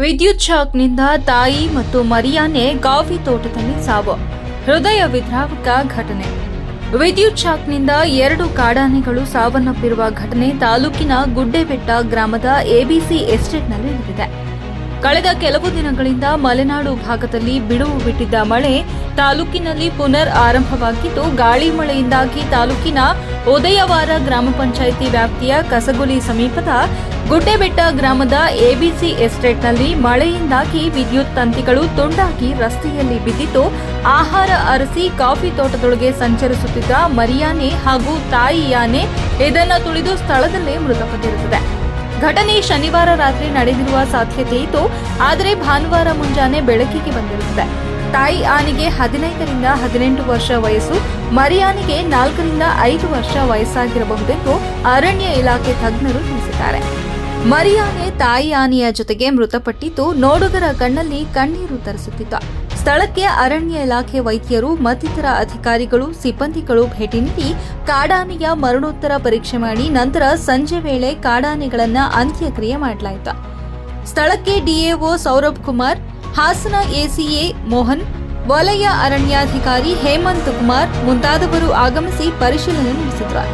ವಿದ್ಯುತ್ ಶಾಕ್ನಿಂದ ತಾಯಿ ಮತ್ತು ಮರಿಯಾನೆ ಕಾಫಿ ತೋಟದಲ್ಲಿ ಸಾವು. ಹೃದಯ ವಿದ್ರಾವಕ ಘಟನೆ. ವಿದ್ಯುತ್ ಶಾಕ್ನಿಂದ ಎರಡು ಕಾಡಾನೆಗಳು ಸಾವನ್ನಪ್ಪಿರುವ ಘಟನೆ ತಾಲೂಕಿನ ಗುಡ್ಡೆಬೆಟ್ಟ ಗ್ರಾಮದ ಎಬಿಸಿ ಎಸ್ಟೇಟ್ನಲ್ಲಿ ನಡೆದಿದೆ. ಕಳೆದ ಕೆಲವು ದಿನಗಳಿಂದ ಮಲೆನಾಡು ಭಾಗದಲ್ಲಿ ಬಿಡುವು ಬಿಟ್ಟಿದ್ದ ಮಳೆ ತಾಲೂಕಿನಲ್ಲಿ ಪುನರ್ ಆರಂಭವಾಗಿದ್ದು, ಗಾಳಿ ಮಳೆಯಿಂದಾಗಿ ತಾಲೂಕಿನ ಉದಯವಾರ ಗ್ರಾಮ ಪಂಚಾಯಿತಿ ವ್ಯಾಪ್ತಿಯ ಕಸಗುಲಿ ಸಮೀಪದ ಗುಡ್ಡೆಬೆಟ್ಟ ಗ್ರಾಮದ ಎಬಿಸಿ ಎಸ್ಟೇಟ್ನಲ್ಲಿ ಮಳೆಯಿಂದಾಗಿ ವಿದ್ಯುತ್ ತಂತಿಗಳು ತುಂಡಾಗಿ ರಸ್ತೆಯಲ್ಲಿ ಬಿದ್ದಿದ್ದು, ಆಹಾರ ಅರಸಿ ಕಾಫಿ ತೋಟದೊಳಗೆ ಸಂಚರಿಸುತ್ತಿದ್ದ ಮರಿಯಾನೆ ಹಾಗೂ ತಾಯಿಯಾನೆ ಇದನ್ನು ತುಳಿದು ಸ್ಥಳದಲ್ಲೇ ಮೃತಪಟ್ಟಿರುತ್ತದೆ. ಘಟನೆ ಶನಿವಾರ ರಾತ್ರಿ ನಡೆದಿರುವ ಸಾಧ್ಯತೆ ಇತ್ತು ಆದರೆ ಭಾನುವಾರ ಮುಂಜಾನೆ ಬೆಳಕಿಗೆ ಬಂದಿರುತ್ತದೆ. ತಾಯಿ ಆನೆಗೆ ಹದಿನೈದರಿಂದ ಹದಿನೆಂಟು ವರ್ಷ ವಯಸ್ಸು, ಮರಿಯಾನೆಗೆ ನಾಲ್ಕರಿಂದ ಐದು ವರ್ಷ ವಯಸ್ಸಾಗಿರಬಹುದೆಂದು ಅರಣ್ಯ ಇಲಾಖೆ ತಜ್ಞರು ತಿಳಿಸಿದ್ದಾರೆ. ಮರಿಯಾನೆ ತಾಯಿ ಆನೆಯ ಜೊತೆಗೆ ಮೃತಪಟ್ಟಿದ್ದು, ನೋಡುಗರ ಕಣ್ಣಲ್ಲಿ ಕಣ್ಣೀರು ತರಿಸುತ್ತಿದ್ದ. ಸ್ಥಳಕ್ಕೆ ಅರಣ್ಯ ಇಲಾಖೆ ವೈದ್ಯರು, ಮತ್ತಿತರ ಅಧಿಕಾರಿಗಳು, ಸಿಬ್ಬಂದಿಗಳು ಭೇಟಿ ನೀಡಿ ಕಾಡಾನೆಯ ಮರಣೋತ್ತರ ಪರೀಕ್ಷೆ ಮಾಡಿ ನಂತರ ಸಂಜೆ ವೇಳೆ ಕಾಡಾನೆಗಳನ್ನು ಅಂತ್ಯಕ್ರಿಯೆ ಮಾಡಲಾಯಿತು. ಸ್ಥಳಕ್ಕೆ ಡಿಎಒ ಸೌರಭ್ ಕುಮಾರ್, ಹಾಸನ ಎಸಿಎ ಮೋಹನ್, ವಲಯ ಅರಣ್ಯಾಧಿಕಾರಿ ಹೇಮಂತ್ ಕುಮಾರ್ ಮುಂತಾದವರು ಆಗಮಿಸಿ ಪರಿಶೀಲನೆ ನಡೆಸಿದರು.